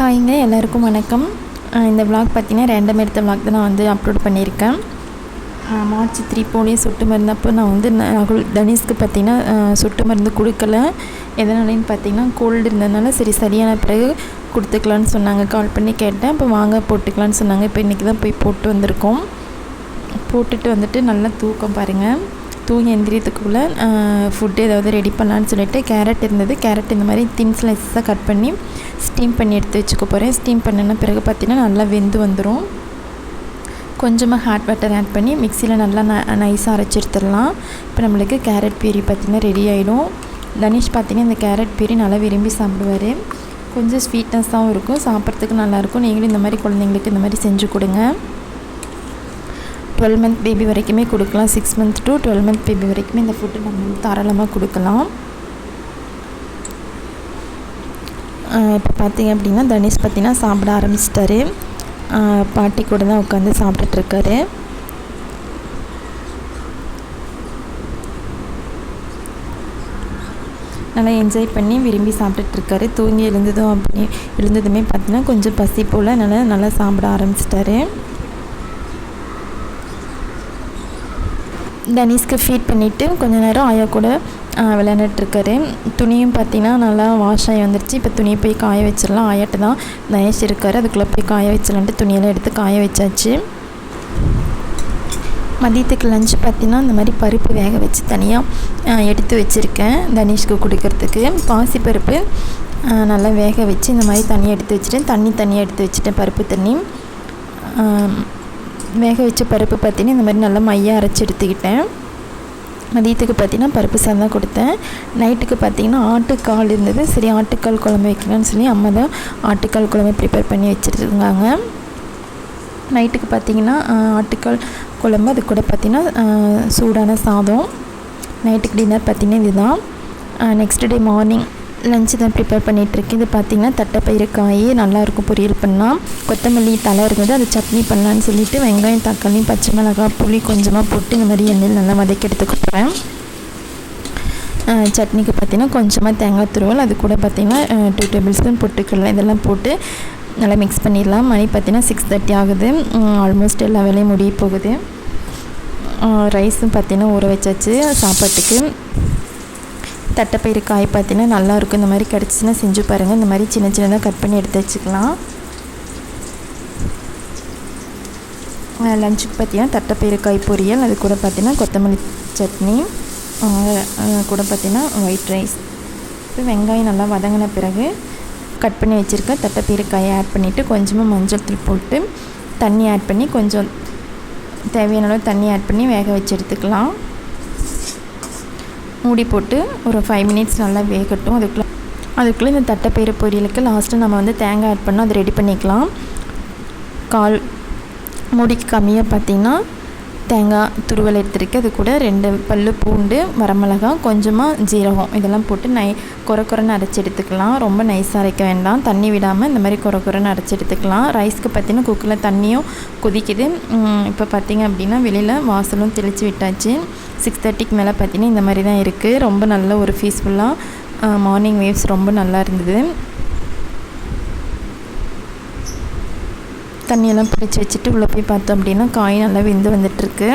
ஹாய்ங்க எல்லாருக்கும் வணக்கம். இந்த விளாக் பார்த்தீங்கன்னா ரேண்டம் எடுத்த விளாக் தான் நான் வந்து அப்லோட் பண்ணியிருக்கேன். மார்ச் த்ரீ போலேயே சொட்டு மருந்து அப்போ நான் வந்து ந- ராகுல் தனுஷ்க்கு பார்த்தீங்கன்னா சொட்டு மருந்து கொடுக்கல. எதனாலேன்னு பார்த்தீங்கன்னா கோல்டு இருந்ததுனால சரி சரியான பிறகு கொடுத்துக்கலான்னு சொன்னாங்க. கால் பண்ணி கேட்டேன். இப்போ வாங்க போட்டுக்கலான்னு சொன்னாங்க. இப்போ இன்றைக்கி தான் போய் போட்டு வந்திருக்கோம். போட்டுட்டு வந்துட்டு நல்லா தூக்கம் பாருங்கள் தூங்கி எந்திரியத்துக்குள்ளே ஃபுட்டு ஏதாவது ரெடி பண்ணலான்னு சொல்லிட்டு கேரட் இருந்தது. கேரட் இந்த மாதிரி தின் ஸ்லைஸஸாக கட் பண்ணி ஸ்டீம் பண்ணி எடுத்து வச்சுக்க போகிறேன் ஸ்டீம் பண்ணின பிறகு பார்த்தீங்கன்னா நல்லா வெந்து வந்துடும் கொஞ்சமாக ஹாட் வாட்டர் ஆட் பண்ணி மிக்சியில் நல்லா ந நைஸாக அரைச்சி எடுத்துடலாம். இப்போ நம்மளுக்கு கேரட் பீரி பார்த்திங்கன்னா ரெடி ஆகிடும் தனிஷ் பார்த்திங்கன்னா இந்த கேரட் பீரி நல்லா விரும்பி சாப்பிடுவார். கொஞ்சம் ஸ்வீட்னஸ்ஸாகவும் இருக்கும். சாப்பிட்றதுக்கு நல்லாயிருக்கும் நீங்களும் இந்த மாதிரி குழந்தைங்களுக்கு இந்த மாதிரி செஞ்சு கொடுங்க. டுவெல் மந்த் பேபி வரைக்குமே கொடுக்கலாம். Six month to twelve month baby வரைக்குமே இந்த ஃபுட்டு நம்ம வந்து தாராளமாக கொடுக்கலாம். இப்போ பார்த்தீங்க அப்படின்னா தனுஷ் பார்த்தீங்கன்னா சாப்பிட ஆரம்பிச்சிட்டாரு. பாட்டி கூட தான் உட்காந்து சாப்பிட்டுட்ருக்காரு நல்லா என்ஜாய் பண்ணி விரும்பி சாப்பிட்டுட்ருக்காரு தூங்கி எழுந்ததும் அப்படி எழுந்ததுமே பார்த்தீங்கன்னா கொஞ்சம் பசி போல் நல்லா நல்லா சாப்பிட ஆரம்பிச்சிட்டாரு. தனிஷ்க்கு ஃபீட் பண்ணிவிட்டு கொஞ்ச நேரம் ஆயா கூட விளையாண்டுட்ருக்காரு துணியும் பார்த்தீங்கன்னா நல்லா வாஷ் ஆகி வந்துருச்சு. இப்போ துணியை போய் காய வச்சிடலாம். ஆயாட்ட தான் தனேஷ் இருக்கார். அதுக்குள்ளே போய் காய வச்சிடலான்ட்டு துணியெல்லாம் எடுத்து காய வச்சாச்சு. மதியத்துக்கு லஞ்ச் பார்த்தீங்கன்னா இந்த மாதிரி பருப்பு வேக வச்சு தனியாக எடுத்து வச்சுருக்கேன் தனிஷ்க்கு கொடுக்கறதுக்கு. பாசிப்பருப்பு பருப்பு நல்லா வேக வச்சு இந்த மாதிரி தனியாக எடுத்து வச்சுட்டேன். தண்ணி தனியாக எடுத்து வச்சுட்டேன் பருப்பு தண்ணி. வேக வச்ச பருப்பு பார்த்தீங்கன்னா இந்த மாதிரி நல்லா மையாக அரைச்சி எடுத்துக்கிட்டேன். மதியத்துக்கு பார்த்தீங்கன்னா பருப்பு சாதம் தான் கொடுத்தேன். நைட்டுக்கு பார்த்தீங்கன்னா ஆட்டுக்கால் இருந்தது. சரி ஆட்டுக்கால் குழம்பு வைக்கணும்னு சொல்லி அம்மா தான் ஆட்டுக்கால் குழம்பு ப்ரிப்பேர் பண்ணி வச்சுருந்தாங்க. நைட்டுக்கு பார்த்தீங்கன்னா ஆட்டுக்கால் குழம்பு. அது கூட பார்த்தீங்கன்னா சூடான சாதம். நைட்டுக்கு டின்னர் பார்த்தீங்கன்னா இதுதான். நெக்ஸ்ட் டே மார்னிங் லஞ்சு தான் ப்ரிப்பேர் பண்ணிகிட்ருக்கேன் இது பார்த்தீங்கன்னா தட்டைப்பயிறு காய் நல்லாயிருக்கும் பொரியல் பண்ணால் கொத்தமல்லி தலை இருந்தது அது சட்னி பண்ணலான்னு சொல்லிட்டு வெங்காயம் தக்காளி பச்சை மிளகாய் புளி கொஞ்சமாக போட்டு இந்த மாதிரி எண்ணெயில் நல்லா வதக்கி எடுத்துக்கப்புறேன் சட்னிக்கு பார்த்தீங்கன்னா கொஞ்சமாக தேங்காய் துருவல் அது கூட பார்த்தீங்கன்னா டூ டேபிள் ஸ்பூன் பொட்டுக்கடலை இதெல்லாம் போட்டு நல்லா மிக்ஸ் பண்ணிடலாம். மணி பார்த்தீங்கன்னா சிக்ஸ் தேர்ட்டி ஆகுது. ஆல்மோஸ்ட் எல்லா வேலையும் முடிய போகுது. ரைஸும் பார்த்தீங்கன்னா ஊற வச்சாச்சு. சாப்பாட்டுக்கு தட்டைப்பயிறு காய் பார்த்தீங்கன்னா நல்லாயிருக்கும். இந்த மாதிரி கிடச்சின்னா செஞ்சு பாருங்கள் இந்த மாதிரி சின்ன சின்னதாக கட் பண்ணி எடுத்து வச்சுக்கலாம். லஞ்சுக்கு பார்த்தீங்கன்னா தட்டைப்பயிறு காய் பொரியல். அது கூட பார்த்தீங்கன்னா கொத்தமல்லி சட்னி. கூட பார்த்தீங்கன்னா ஒயிட் ரைஸ் இப்போ வெங்காயம் நல்லா வதங்கின பிறகு கட் பண்ணி வச்சுருக்க தட்டைப்பயிறு காயை ஆட் பண்ணிவிட்டு கொஞ்சமாக மஞ்சள் தூள் போட்டு தண்ணி ஆட் பண்ணி கொஞ்சம் தேவையான அளவு தண்ணி ஆட் பண்ணி வேக வச்சு எடுத்துக்கலாம். மூடி போட்டு ஒரு ஃபைவ் மினிட்ஸ் நல்லா வேகட்டும். அதுக்குள்ளே அதுக்குள்ளே இந்த தட்டைப்பயிறு பொரியலுக்கு லாஸ்ட்டு நம்ம வந்து தேங்காய் ஆட் பண்ணோம். அதை ரெடி பண்ணிக்கலாம். கால் மூடிக்கு கம்மியாக பார்த்தீங்கன்னா தேங்காய் துருவல் எடுத்துருக்கு. அது கூட ரெண்டு பல் பூண்டு வரமிளகாய் கொஞ்சமாக ஜீரகம். இதெல்லாம் போட்டு நை குறை குறைன்னு அரைச்சி எடுத்துக்கலாம். ரொம்ப நைஸாக அரைக்க வேண்டாம். தண்ணி விடாமல் இந்த மாதிரி குறை குறைன்னு அரைச்சி எடுத்துக்கலாம். ரைஸ்க்கு பார்த்தீங்கன்னா குக்கரில் தண்ணியும் கொதிக்குது. இப்போ பார்த்திங்க அப்படின்னா வெளியில் வாசலும் தெளித்து விட்டாச்சு. சிக்ஸ் தேர்ட்டிக்கு மேலே பார்த்தீங்கன்னா இந்த மாதிரி தான் இருக்குது. ரொம்ப நல்ல ஒரு பீஸ்ஃபுல்லாக மார்னிங் வேவ்ஸ் ரொம்ப நல்லா இருந்தது. தண்ணியெல்லாம் பிடிச்சி வச்சுட்டு உள்ளே போய் பார்த்தோம் அப்படின்னா காய் நல்லா வெந்து வந்துட்டுருக்கு.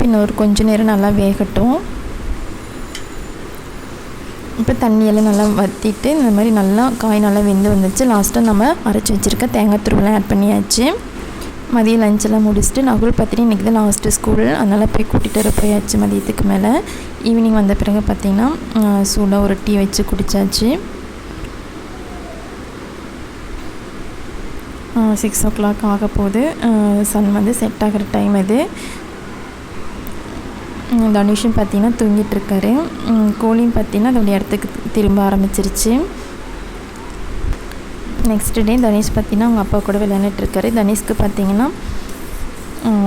பின்ன ஒரு கொஞ்ச நேரம் நல்லா வேகட்டும். இப்போ தண்ணியெல்லாம் நல்லா வற்றிட்டு இந்த மாதிரி நல்லா காய் நல்லா வெந்து வந்துச்சு லாஸ்ட்டாக நம்ம அரைச்சி வச்சுருக்க தேங்காய் துருவெலாம் ஆட் பண்ணியாச்சு. மதிய லஞ்செல்லாம் முடிச்சுட்டு நகுல் பார்த்துட்டு இன்றைக்கி தான் லாஸ்ட்டு ஸ்கூல் அதனால் போய் கூட்டிகிட்டு வர போயாச்சு மதியத்துக்கு மேலே. ஈவினிங் வந்த பிறகு பார்த்திங்கன்னா சூடாக ஒரு டீ வச்சு குடித்தாச்சு சிக்ஸ் ஓ கிளாக் ஆக போகுது. சன் வந்து செட் ஆகிற டைம் இது தனுஷும் பார்த்தீங்கன்னா தூங்கிட்டுருக்காரு. கோழியும் பார்த்தீங்கன்னா அதோடைய இடத்துக்கு திரும்ப ஆரம்பிச்சிருச்சு. நெக்ஸ்ட் டே தனேஷ் பார்த்தீங்கன்னா அவங்க அப்பா கூட விளையாண்டுட்டுருக்காரு. தனுஷ்க்கு தனேஷ்க்கு பார்த்தீங்கன்னா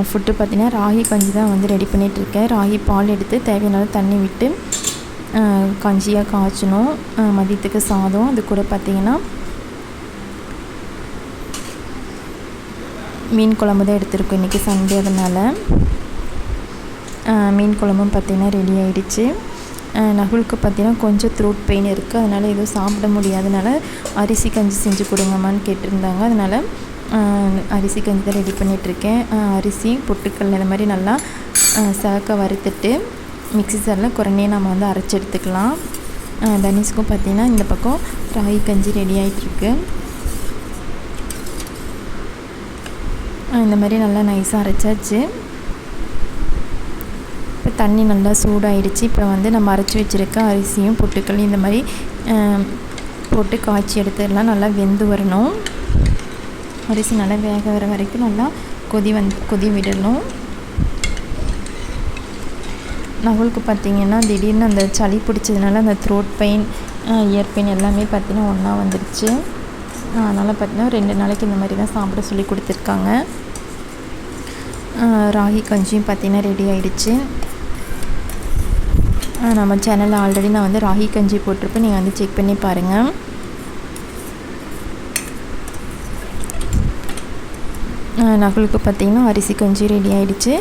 ஃபுட்டு பார்த்தீங்கன்னா ராகி கஞ்சி தான் வந்து ரெடி பண்ணிகிட்ருக்கேன் ராகி பால் எடுத்து தேவையான தண்ணி விட்டு கஞ்சியாக காய்ச்சணும். மதியத்துக்கு சாதம். அது கூட பார்த்திங்கன்னா மீன் குழம்பு தான் எடுத்திருக்கோம். இன்றைக்கி சண்டே அதனால். மீன் குழம்பும் பார்த்திங்கன்னா ரெடி ஆகிடுச்சு நகுலுக்கு பார்த்திங்கன்னா கொஞ்சம் த்ரோட் பெயின் இருக்குது அதனால் எதுவும் சாப்பிட முடியாதனால அரிசி கஞ்சி செஞ்சு கொடுங்கம்மான்னு கேட்டிருந்தாங்க. அதனால் அரிசி கஞ்சி தான் ரெடி பண்ணிகிட்ருக்கேன் அரிசி பொட்டுக்கல் இந்த மாதிரி நல்லா சகக்க வறுத்துட்டு மிக்சி சாரில் குறைனே நம்ம வந்து அரைச்சி எடுத்துக்கலாம். தனிஷ்க்கும் பார்த்திங்கன்னா இந்த பக்கம் ராகி கஞ்சி ரெடி ஆகிட்டுருக்கு இந்த மாதிரி நல்லா நைஸாக அரைச்சாச்சு. இப்போ தண்ணி நல்லா சூடாயிடுச்சு. இப்போ வந்து நம்ம அரைச்சி வச்சுருக்க அரிசியும் பொட்டுக்களையும் இந்த மாதிரி போட்டு காய்ச்சி எடுத்துடலாம். நல்லா வெந்து வரணும். அரிசி நல்லா வேக வர வரைக்கும் நல்லா கொதி வந்து கொதி விடணும். நகலுக்கு பார்த்திங்கன்னா திடீர்னு அந்த சளி பிடிச்சதுனால அந்த த்ரோட் பெயின் இயர் பெயின் எல்லாமே பார்த்திங்கன்னா ஒன்றா வந்துடுச்சு அதனால் பார்த்திங்கன்னா ரெண்டு நாளைக்கு இந்த மாதிரி தான் சாப்பிட சொல்லி கொடுத்துருக்காங்க. ராகி கஞ்சியும் பார்த்திங்கன்னா ரெடி ஆகிடுச்சு நம்ம சேனலில் ஆல்ரெடி நான் வந்து ராகி கஞ்சி போட்டிருப்பேன். நீங்கள் வந்து செக் பண்ணி பாருங்கள் நகுலுக்கு பார்த்திங்கன்னா அரிசி கஞ்சி ரெடி ஆகிடுச்சு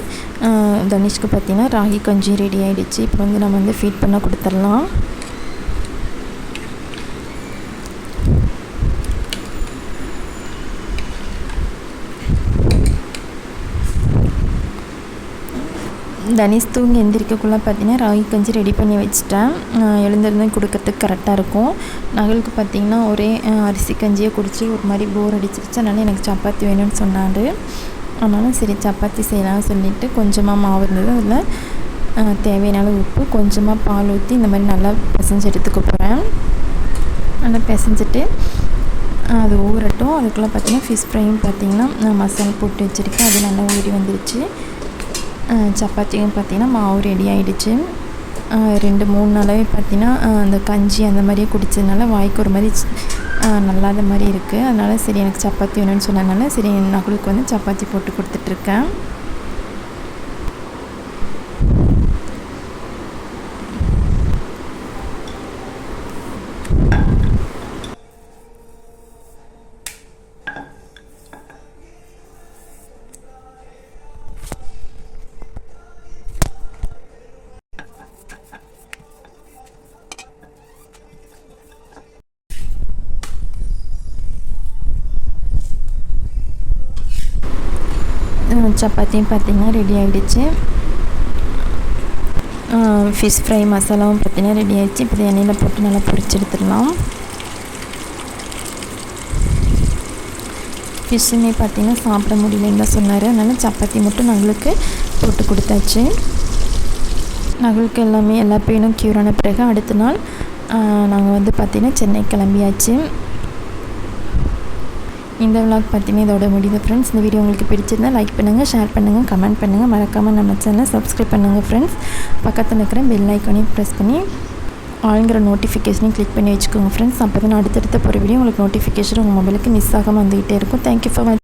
தனிஷ்க்கு பார்த்திங்கன்னா ராகி கஞ்சி ரெடி ஆகிடுச்சு இப்போ வந்து நம்ம வந்து ஃபீட் பண்ண கொடுத்துர்லாம் தனிஷ் தூங்கி எந்திரிக்கக்குள்ளே பார்த்தீங்கன்னா ராகி கஞ்சி ரெடி பண்ணி வச்சுட்டேன். எழுந்திருந்து கொடுக்கறதுக்கு கரெக்டாக இருக்கும். நகலுக்கு பார்த்திங்கன்னா ஒரே அரிசி கஞ்சியை குடித்து ஒரு மாதிரி போர் அடிச்சிருச்சு. அதனால் எனக்கு சப்பாத்தி வேணும்னு சொன்னார். அதனால் சரி சப்பாத்தி செய்யலாம்னு சொல்லிவிட்டு கொஞ்சமாக மாவு இருந்தது. அதில் தேவையான உப்பு கொஞ்சமாக பால் ஊற்றி இந்த மாதிரி நல்லா பிசைஞ்சு எடுத்துக்க போகிறேன் நல்லா பிசைஞ்சிட்டு அது ஊறட்டும். அதுக்குள்ளே பார்த்திங்கன்னா ஃபிஷ் ஃப்ரையும் பார்த்திங்கன்னா மசாலா போட்டு வச்சுருக்கேன். அது நல்லா ஊறி வந்துருச்சு. சப்பாத்தியும் பார்த்திங்கன்னா மாவு ரெடி ஆகிடுச்சு ரெண்டு மூணு நாளாகவே பார்த்திங்கன்னா அந்த கஞ்சி அந்த மாதிரியே குடித்ததுனால வாய்க்கு ஒரு மாதிரி நல்லாத மாதிரி இருக்குது அதனால் சரி எனக்கு சப்பாத்தி வேணும்னு சொன்னதுனால சரி நகுலுக்கு வந்து சப்பாத்தி போட்டு கொடுத்துட்ருக்கேன் சப்பாத்தியும் பார்த்திங்கன்னா ரெடி ஆகிடுச்சு ஃபிஷ் ஃப்ரை மசாலாவும் பார்த்திங்கன்னா ரெடி ஆகிடுச்சு இப்போ எண்ணெயில் போட்டு நல்லா பொரிச்சு எடுத்துடலாம். ஃபிஷ்ஷுமே பார்த்திங்கன்னா சாப்பிட முடியலன்னு தான் சொன்னார். அதனால் சப்பாத்தி மட்டும் நங்களுக்கு போட்டு கொடுத்தாச்சு. நகளுக்கு எல்லாமே எல்லா பெயினும் க்யூரான பிறகு அடுத்த நாள் நாங்கள் வந்து பார்த்திங்கன்னா சென்னை கிளம்பியாச்சு. இந்த விளாக் பார்த்தீங்கன்னா இதோட முடியுது ஃப்ரெண்ட்ஸ் இந்த வீடியோ உங்களுக்கு பிடிச்சிருந்தால் லைக் பண்ணுங்கள் ஷேர் பண்ணுங்கள் கமெண்ட் பண்ணுங்கள் மறக்காமல் நம்ம சேனலை சப்ஸ்கிரைப் பண்ணுங்கள் ஃப்ரெண்ட்ஸ் பக்கத்தில் இருக்கிற பெல் ஐக்கானையும் ப்ரெஸ் பண்ணி ஆளுங்கிற நோட்டிஃபிகேஷனையும் கிளிக் பண்ணி வச்சுக்கோங்க ஃப்ரெண்ட்ஸ் அப்போ தான் அடுத்தடுத்த போகிற வீடியோ உங்களுக்கு நோட்டிஃபிகேஷன் உங்கள் மொபைலுக்கு மிஸ் ஆகாமல் வந்துகிட்டே இருக்கும். Thank you for